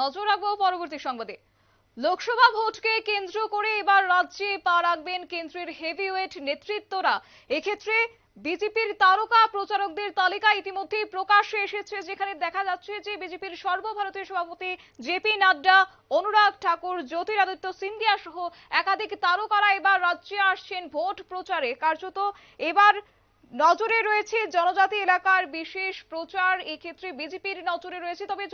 নজর রাখব পরবর্তী সংবাদে। লোকসভা ভোটকে কেন্দ্র করে এবার রাজ্যে পা রাখবেন কেন্দ্রের হেভিওয়েট নেতৃত্বরা। এক্ষেত্রে বিজেপির তারকা প্রচারকদের তালিকা ইতিমধ্যেই প্রকাশ্যে এসেছে, যেখানে দেখা যাচ্ছে যে বিজেপির সর্বভারতীয় সভাপতি জেপি নাড্ডা, অনুরাগ ঠাকুর, জ্যোতিরাদিত্য সিন্ধিয়া সহ একাধিক তারকারা এবার রাজ্যে আসছেন ভোট প্রচারে। কার্যত এবার নজরে রয়েছে জনজাতি এলাকার বিশেষ প্রচার। এক্ষেত্রে বিজেপির নজরে রয়েছে, তবে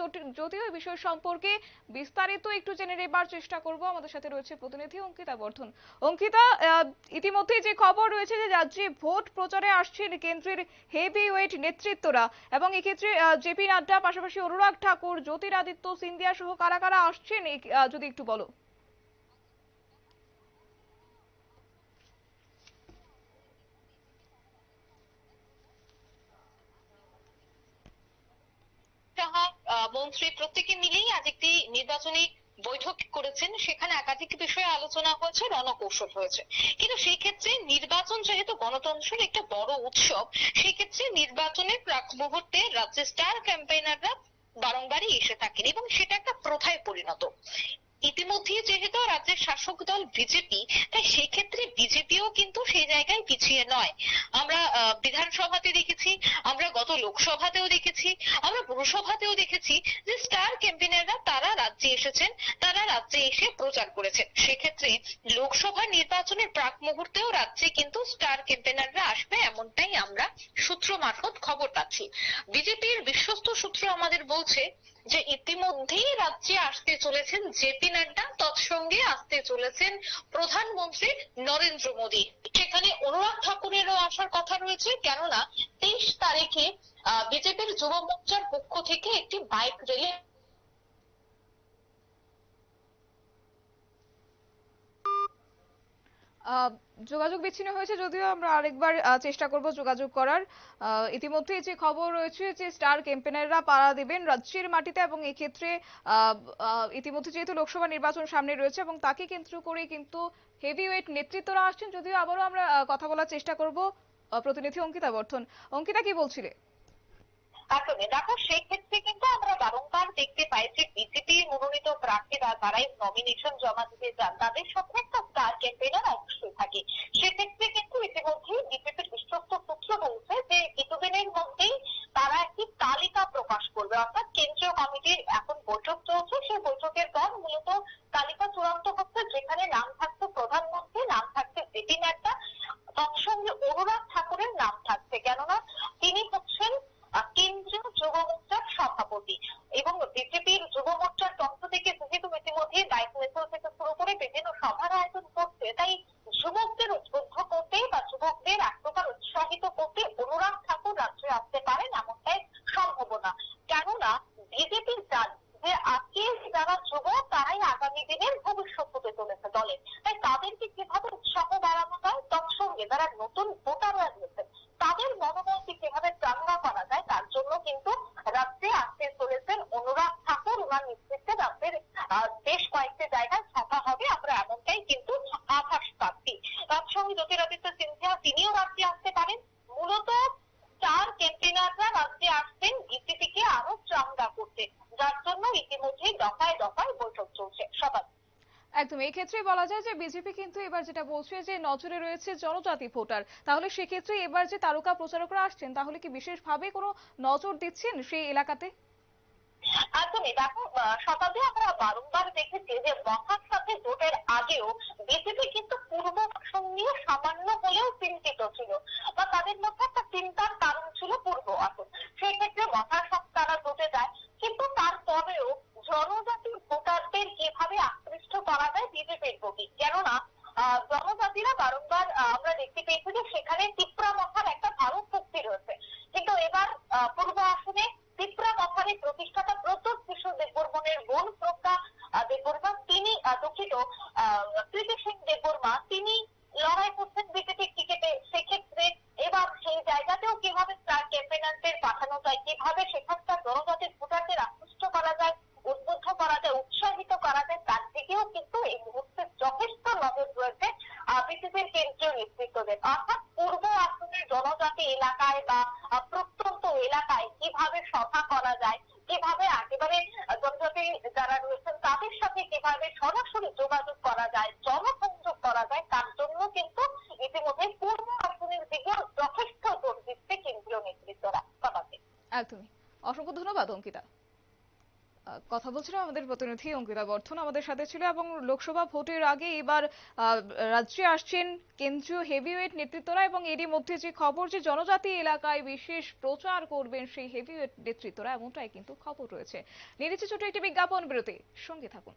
যদিও এই বিষয় সম্পর্কে বিস্তারিত একটু জেনে নেবার চেষ্টা করব। আমাদের সাথে রয়েছে প্রতিনিধি অঙ্কিতা বর্ধন। অঙ্কিতা ইতিমধ্যে যে খবর রয়েছে যে রাজ্যে ভোট প্রচারে আসছেন কেন্দ্রের হেভি ওয়েট নেতৃত্বরা এবং এক্ষেত্রে জেপি নাড্ডা, পাশাপাশি অনুরাগ ঠাকুর, জ্যোতিরাদিত্য সিন্ধিয়া সহ কারা কারা আসছেন যদি একটু বলো সাহা আহ, মন্ত্রী প্রত্যেকে মিলেই আজ একটি নির্বাচনী বৈঠক করেছেন। সেখানে একাধিক বিষয়ে আলোচনা হয়েছে, রণকৌশল হয়েছে। কিন্তু সেই ক্ষেত্রে নির্বাচন যেহেতু গণতন্ত্রের একটা বড় উৎসব সেই ক্ষেত্রে নির্বাচনের প্রাক মুহূর্তে রাজ্যের স্টার ক্যাম্পেইনাররা বারংবারই এসে থাকেন এবং সেটা একটা প্রথায় পরিণত। ইতিমধ্যে যেহেতু রাজ্যের শাসক দল বিজেপি, তাই সেক্ষেত্রে বিজেপিও কিন্তু সেই জায়গায় পিছিয়ে নয়। আমরা বিধানসভাতে দেখেছি, আমরা গত লোকসভাতেও দেখেছি, আমরা পুরসভাতেও দেখেছি যে স্টার ক্যাম্পেইনাররা তারা রাজ্যে এসেছেন, তারা রাজ্যে এসে প্রচার করেছেন। সেক্ষেত্রে লোকসভা নির্বাচনের প্রাক মুহূর্তেও রাজ্যে কিন্তু স্টার ক্যাম্পেইনাররা আসবে এমনটাই আমরা সূত্র মারফত খবর পাচ্ছি। বিজেপির বিশ্বস্ত সূত্র আমাদের বলছে যে ইতিমধ্যেই রাজ্যে আসতে চলেছেন জেপি নাড্ডা, তৎসঙ্গে আসতে চলেছেন প্রধানমন্ত্রী নরেন্দ্র মোদী। সেখানে অনুরাগ ঠাকুরেরও আসার কথা রয়েছে, কেননা তেইশ তারিখে বিজেপির যুব মোর্চার পক্ষ থেকে একটি বাইক র্যালি যোগাযোগ বিচ্ছিন্ন হয়েছে যদিও আমরা আরেকবার চেষ্টা করব যোগাযোগ করার। ইতিমধ্যে যে খবর রয়েছে যে স্টার ক্যাম্পেনাররা পাড়া দেবেন রাজ্যের মাটিতে এবং এক্ষেত্রে ইতিমধ্যে যেহেতু লোকসভা নির্বাচন সামনে রয়েছে এবং তাকে কেন্দ্র করে কিন্তু হেভিওয়েট নেতৃত্বরা আসছেন, যদিও আবারও আমরা কথা বলার চেষ্টা করব। প্রতিনিধি অঙ্কিতা বর্ধন। অঙ্কিতা, কি বলছিলে? দেখো সেই ক্ষেত্রে কিন্তু আমরা বারংবার দেখতে পাই যে বিজেপি মনোনীত প্রার্থীরা যারাই নমিনেশন জমা দিতে যান তাদের সাথে একটা স্টার ক্যাম্পেইনার অবশ্যই থাকে। সেক্ষেত্রে কিন্তু ইতিমধ্যেই বিজেপির বিশ্বস্ত সূত্র বলছে যে কিছুদিনের মধ্যেই তারা একটি তালিকা প্রকাশ করবে। অর্থাৎ কেন্দ্রীয় কমিটির এখন বৈঠক চলছে। সেই বৈঠকের পর মূলত তালিকা চূড়ান্ত হচ্ছে, যেখানে নাম থাকছে প্রধানমন্ত্রী নাম থাকছে জেপি নাড্ডা তৎসঙ্গে অনুরাগ ঠাকুরের নাম থাকছে কেননা তিনি হচ্ছেন আহ, কেন্দ্রীয় যুব মোর্চার সভাপতি এবং বিজেপির যুব মোর্চার পক্ষ থেকে যেহেতু ইতিমধ্যে বাইক মিছিল থেকে শুরু করে বিভিন্ন সভার আয়োজন করছে তাই যুবকদের উদ্বুদ্ধ করতে বা যুবকদের এক প্রকার উৎসাহিত করতে অনুরাগ ঠাকুর রাজ্যে আসতে পারেন এমনটাই সম্ভাবনা কেননা বিজেপি জানে যে আজকে যারা যুবক তারাই আগামী দিনের ভবিষ্যৎ হতে দলের তাই তাদেরকে কীভাবে উৎসাহ বাড়ানো যায় তৎসঙ্গে তারা নতুন ভোটাররা রয়েছে তাদের মনোবলকে কীভাবে চাঙ্গা করা যায় তার জন্য কিন্তু রাজ্যে আসতে চলেছেন অনুরাগ ঠাকুর ওনার নেতৃত্বে রাজ্যের আহ, বেশ কয়েকটি জায়গায় সভা হবে আমরা এমনটাই কিন্তু আভাস পাচ্ছি তৎসঙ্গে জ্যোতিরাদিত্য সিন্ধিয়া তিনিও রাজ্যে আসতে পারেন মূলত চার ক্যাম্পেইনাররা রাজ্যে আসছেন বিজেপিকে আরও চাঙ্গা করতে যার জন্য ইতিমধ্যেই দফায় দফায় বৈঠক চলছে সবার একদম এই ক্ষেত্রে বলা যায় যে বিজেপি কিন্তু এবার যেটা বলছে যে নজরে রয়েছে জনজাতি ভোটার। তাহলে সেক্ষেত্রে এবার যে তারকা প্রচারকরা আসছেন, তাহলে কি বিশেষভাবে কোনো নজর দিচ্ছেন সেই এলাকাতে? একদমই। দেখো শতাব্দী আমরা বারংবার দেখেছি যে মহার সাথে জোটের আগেও বিজেপি কিন্তু পূর্ব নিয়ে সামান্য হলেও চিন্তিত ছিল। বা তাদের মধ্যে একটা চিন্তার কারণ ছিল পূর্ব আসন সেই ক্ষেত্রে মহার সাথে তারা জোটে যায় কিন্তু তারপরেও জনজাতির ভোটারদের কীভাবে আকৃষ্ট করা যায় বিজেপির প্রতি কেননা আহ, জনজাতিরা বারংবার আহ, আমরা দেখতে পেয়েছি যে সেখানে তিপ্রা মহার একটা ভালো শক্তি রয়েছে। কিন্তু এবার পূর্ব আসনে তিপ্রা মহারের প্রতিষ্ঠাতা প্রত্যুত কিশোর দেববর্মনের বোন প্রজ্ঞা দেববর্মা, তিনি দুঃখিত প্রীতি সিং দেববর্মা, তিনি লড়াই করছেন বিজেপির টিকিটে সেক্ষেত্রে এবার সেই জায়গাতেও কীভাবে স্টার ক্যাম্পেইনারদের পাঠানো যায়, কীভাবে সেখানকার জনজাতির পার্শ্ববর্তী এলাকায় বা প্রত্যন্ত এলাকায় কীভাবে সভা করা যায়, কীভাবে একেবারে জনজাতি যারা রয়েছেন তাদের সাথে কীভাবে সরাসরি যোগাযোগ করা যায়, জনসংযোগ করা যায়, তার জন্য কিন্তু ইতিমধ্যে পূর্ব আসনের দিকে যথেষ্ট জোর দিচ্ছে কেন্দ্রীয় নেতৃত্বরা একদমই। অসংখ্য ধন্যবাদ, অঙ্কিতা। কথা বলছিলাম আমাদের প্রতিনিধি অঙ্কিতা বর্ধন আমাদের সাথে ছিল এবং লোকসভা ভোটের আগে এবার রাজ্যে আসছেন কেন্দ্রীয় হেভিওয়েট নেতৃত্বরা এবং এরই মধ্যে যে খবর যে জনজাতি এলাকায় বিশেষ প্রচার করবেন সেই হেভিওয়েট নেতৃত্বরা, এমনটাই কিন্তু খবর রয়েছে। নিয়ে ছোট একটি বিজ্ঞাপন, বিরতি, সঙ্গে থাকুন।